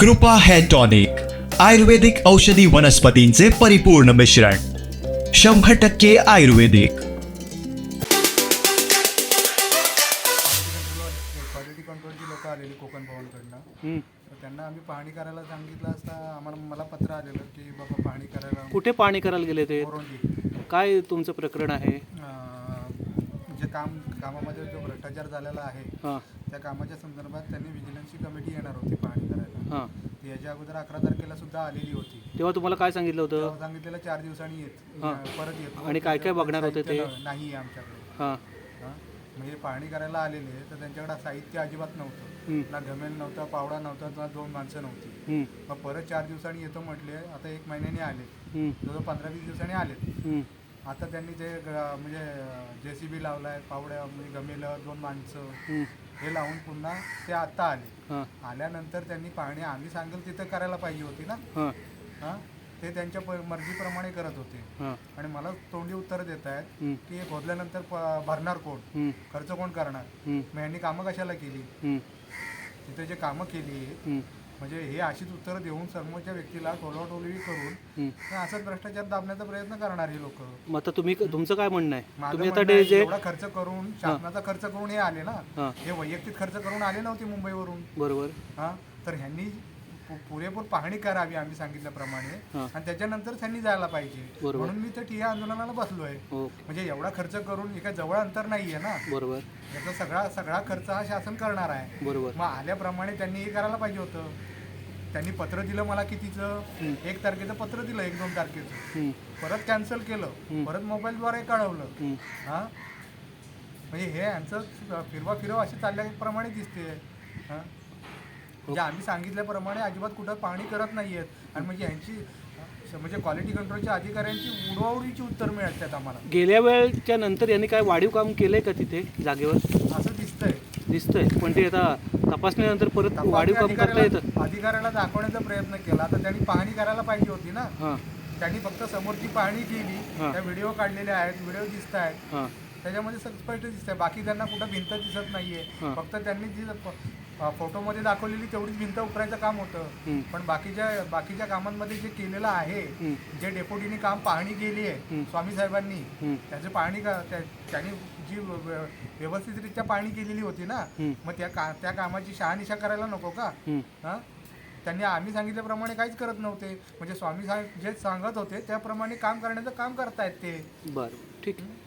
कृपा hair tonic आयुर्वेदिक औषधी वनस्पतींचे परिपूर्ण मिश्रण शंभर टक्के आयुर्वेदिक. क्वालिटी कंट्रोलची लोक आलेली कोकण भवनकडनं. तर त्यांना आम्ही पाहणी करायला सांगितलं असता आम्हाला मला पत्र आलेलं की बाबा पाहणी करायला कुठे पाणी करायला गेले ते? काय तुमचं प्रकरण आहे? जे काम कामामध्ये जो भ्रष्टाचार झालेला आहे हां. त्या कामाच्या संदर्भात त्यांनी विजिलन्सची कमिटी येणार होती पाहणी हां ती याच्या अगोदर अकरा तारखेला सुद्धा आलेली होती तेव्हा तुम्हाला काय सांगितलं होतं तेव्हा सांगितलेलं चार दिवसांनी येत हां. परत येतो आणि काय काय बघणार होते ते? साहित्य नाही आमच्याकडे हां हां म्हणजे पाहणी करायला आलेले तर त्यांच्याकडे साहित्य अजिबात नव्हतं. ना घमेल नव्हता पावडा नव्हता किंवा दोन माणसं नव्हती हं. मग परत चार दिवसांनी येतो म्हटले आता एक महिन्याने आले हं. जवळ पंधरा वीस दिवसांनी आले हं. आता त्यांनी ते ग- म्हणजे जे सी बी लावलाय पावड्या म्हणजे गमेल दोन माणसं हं. हे लावून पुन्हा ते आता आले आल्यानंतर त्यांनी पाहणी आम्ही सांगेल तिथं करायला पाहिजे होती ना हां ते त्यांच्या मर्जीप्रमाणे करत होते हां आणि मला तोंडी उत्तर देत आहेत. की खोदल्यानंतर भरणार कोण. खर्च कोण करणार. मग यांनी कामं कशाला केली. तिथे जे कामं केली. म्हणजे हे अशीच उत्तरं देऊन समोरच्या व्यक्तीला टोलवाटोलवी करून असंच भ्रष्टाचार दाबण्याचा प्रयत्न करणार हे लोक. मग आता तुम्ही तुमचं काय म्हणणं आहे? तुम्ही आता जे एवढा खर्च करून शासनाचा खर्च करून हे आले ना. हां. हे वैयक्तिक खर्च करून आले नव्हते मुंबईवरून. बरोबर. हा. तर ह्यांनी पुरेपूर पाहणी करावी आम्ही सांगितल्याप्रमाणे. आणि त्याच्यानंतर त्यांनी जायला पाहिजे. म्हणून मी त्या ठिय्या आंदोलनाला बसलोय. ओके. म्हणजे एवढा खर्च करून एका जवळ अंतर नाहीये ना. बरोबर. याचा सगळा सगळा खर्च हा शासन करणार आहे. बरोबर. मग आल्याप्रमाणे त्यांनी हे करायला पाहिजे होतं. त्यांनी पत्र दिलं मला कितीचं? एक तारखेचं पत्र दिलं एक दोन तारखेचं. परत कॅन्सल केलं. परत मोबाईलद्वारे कळवलं. हं. म्हणजे हे यांचं फिरवा फिरव अशी चालल्याप्रमाणे दिसते. हा? म्हणजे आम्ही सांगितल्याप्रमाणे अजिबात कुठं पाणी करत नाहीयेत. आणि म्हणजे यांची म्हणजे क्वालिटी कंट्रोलच्या अधिकाऱ्यांची उडवाउडीची उत्तर मिळतात आम्हाला. गेल्या वेळच्या नंतर यांनी काय वाढीव काम केलंय का तिथे जागेवर? असं दिसतंय. दिसतंय. पण ते आता तपासणीनंतर परत वाढीव काम करता येतं. अधिकाऱ्याला दाखवण्याचा प्रयत्न केला. तर त्यांनी पाहणी करायला पाहिजे होती ना. हां. त्यांनी फक्त समोरची पाहणी केली. त्या व्हिडिओ काढलेले आहेत व्हिडिओ दिसत आहेत. हां. त्याच्यामध्ये स्पष्ट दिसतंय. बाकी त्यांना कुठं भिंत दिसत नाहीये. फक्त त्यांनी जी फोटोमध्ये दाखवलेली तेवढीच भिंत उकरायचं काम होतं. पण बाकीच्या बाकीच्या कामांमध्ये जे केलेलं आहे. जे डेप्युटीने काम पाहणी केली आहे. स्वामी साहेबांनी. त्याची पाहणी त्यांनी जी व्य- व्य- व्यवस्थितरित्या पाहणी केलेली होती ना. मग त्या का त्या कामाची शहानिशा करायला नको का हं. हा त्यांनी आम्ही सांगितल्याप्रमाणे काहीच करत नव्हते म्हणजे स्वामी साहेब जे सांगत होते त्याप्रमाणे काम करण्याचं काम करतायत ते बरं ठीक आहे